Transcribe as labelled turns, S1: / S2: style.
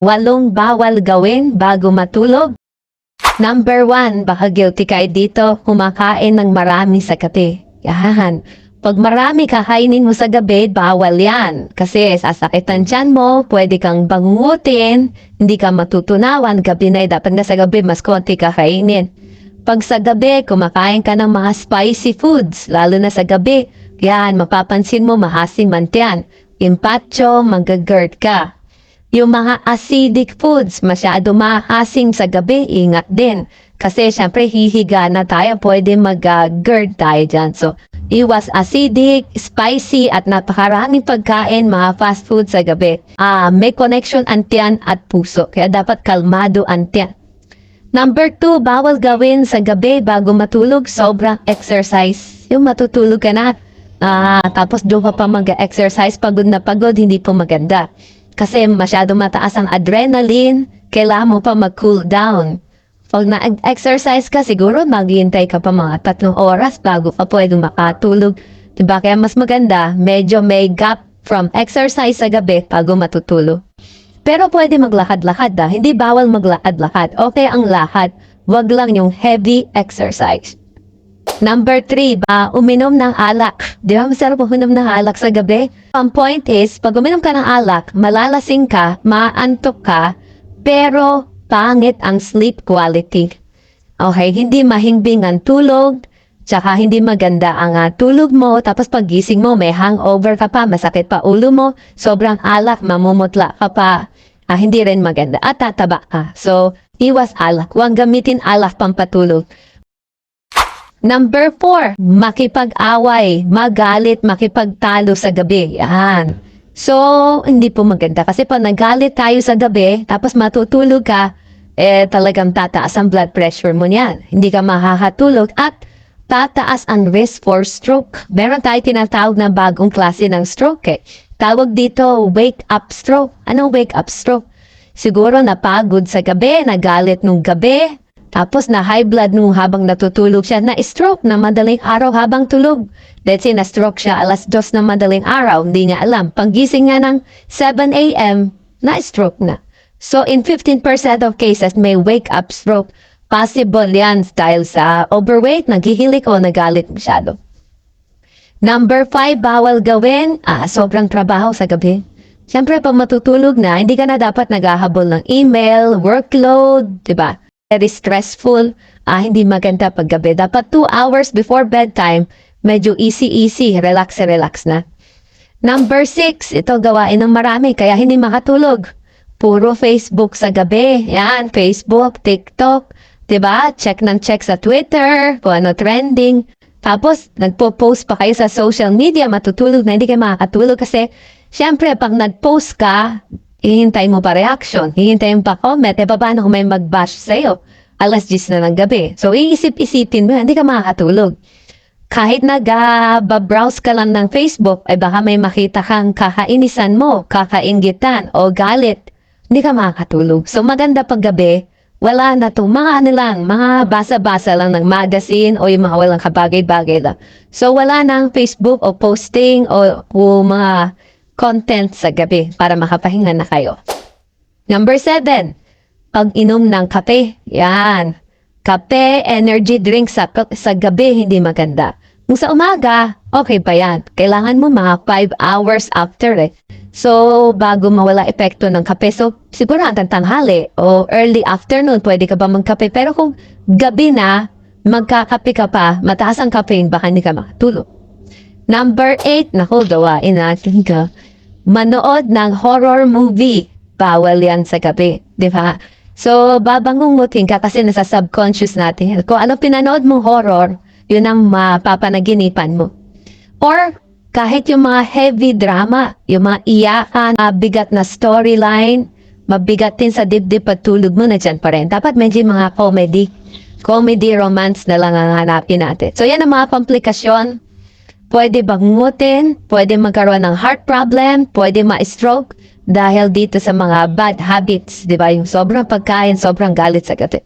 S1: Walong bawal gawin bago matulog. Number one, baka guilty kayo dito, kumakain ng marami sa gabi. Yan. Pag marami kakainin mo sa gabi, bawal yan. Kasi sasakitan tiyan mo, pwede kang bangutin, hindi ka matutunawan, gabi na eh, dapat na sa gabi, mas konti kakainin. Pag sa gabi, kumakain ka ng mga spicy foods, lalo na sa gabi, yan, mapapansin mo, mahasim man yan. Impacho, magagerd ka. Yung mga acidic foods, masyado mahasing sa gabi, ingat din. Kasi syempre hihiga na tayo, pwede mag-GERD tayo dyan. So, iwas acidic, spicy, at napakaraming pagkain, mga fast food sa gabi. Ah, may connection ang at puso, kaya dapat kalmado ang. Number two, bawal gawin sa gabi bago matulog, sobrang exercise. Yung matutulog ka na, ah, tapos doon ka pa mag-exercise, pagod na pagod, hindi po maganda. Kasi masyado mataas ang adrenaline, kailangan mo pa mag-cool down. Pag na-exercise ka, siguro maghihintay ka pa mga tatlong oras bago ka pwede makatulog. Diba? Kaya mas maganda, medyo may gap from exercise sa gabi bago matutulog. Pero pwede maglakad-lakad da. Hindi bawal maglakad-lakad. Okay ang lakad. Wag lang yung heavy exercise. Number three, ba, uminom ng alak. Di ba masarap uminom ng alak sa gabi? Ang point is, pag uminom ka ng alak, malalasing ka, maantok ka, pero pangit ang sleep quality. Okay, hindi mahimbing ang tulog, tsaka hindi maganda ang ah, tulog mo, tapos pagising mo, may hangover ka pa, masakit pa ulo mo, sobrang alak, mamumutla ka pa, ah, hindi rin maganda, at tataba ka. So, iwas alak, huwag gamitin alak pampatulog. Number four, makipag-away, magalit, makipagtalo sa gabi. Yan. So, hindi po maganda. Kasi pag nagalit tayo sa gabi, tapos matutulog ka, eh talagang tataas ang blood pressure mo niyan. Hindi ka makakatulog at tataas ang risk for stroke. Meron tayo tinatawag na bagong klase ng stroke eh. Tawag dito, wake up stroke. Anong wake up stroke? Siguro napagod sa gabi, nagalit nung gabi, tapos na high blood nung habang natutulog siya, na stroke na madaling araw habang tulog. Let's say na stroke siya alas dos na madaling araw, hindi niya alam. Paggising nga ng 7 a.m., na stroke na. So in 15% of cases may wake up stroke. Possible yan dahil sa overweight, naghihilik o nagalit masyado. Number 5, bawal gawin, ah, sobrang trabaho sa gabi. Siyempre, pag matutulog na, hindi ka na dapat naghahabol ng email, workload, di ba? Very stressful, ah, hindi maganda pag gabi. Dapat 2 hours before bedtime, medyo easy-easy, relax-relax na. Number 6, ito gawain ng marami, kaya hindi makatulog. Puro Facebook sa gabi. Yan, Facebook, TikTok, 'di ba? Check ng check sa Twitter, kung ano trending. Tapos, nagpo-post pa kayo sa social media, matutulog na hindi kayo makakatulog kasi, syempre, pag nag-post ka, hihintay mo pa reaction, hihintay mo pa comment, eh, paano kung may mag-bash sa'yo? Alas 10 na ng gabi. So, iisip-isipin mo, hindi ka makakatulog. Kahit nag-browse ka lang ng Facebook, ay baka may makita kang kakainisan mo, kakaingitan, o galit, hindi ka makakatulog. So, maganda pag gabi, wala na to. Mga ano lang, mga basa-basa lang ng magazine o yung mga walang kabagay-bagay lang. So, wala nang Facebook o posting o, o mga content sa gabi para makapahinga na kayo. Number seven, pag-inom ng kape. Yan. Kape, energy drink sa, sa gabi, hindi maganda. Kung sa umaga, okay pa yan. Kailangan mo mga 5 hours after eh. So, bago mawala epekto ng kape, so siguro ang tanghali o early afternoon, pwede ka ba magkape. Pero kung gabi na, magkakape ka pa, mataas ang caffeine, baka hindi ka makatulog. Number 8, naku, gawain natin ka. Manood ng horror movie. Bawal yan sa gabi, di ba? So, babangungutin ka kasi nasa subconscious natin. Kung ano pinanood mong horror, yun ang mapapanaginipan mo. Or, kahit yung mga heavy drama, yung mga iyakan, mabigat na storyline, mabigat din sa dibdib at tulog mo na dyan pa rin. Dapat medyo mga comedy. Comedy, romance na lang ang hanapin natin. So, yan ang mga komplikasyon. Pwede bangutin, pwede magkaroon ng heart problem, pwede ma-stroke dahil dito sa mga bad habits, di ba? Yung sobrang pagkain, sobrang galit sa gabi.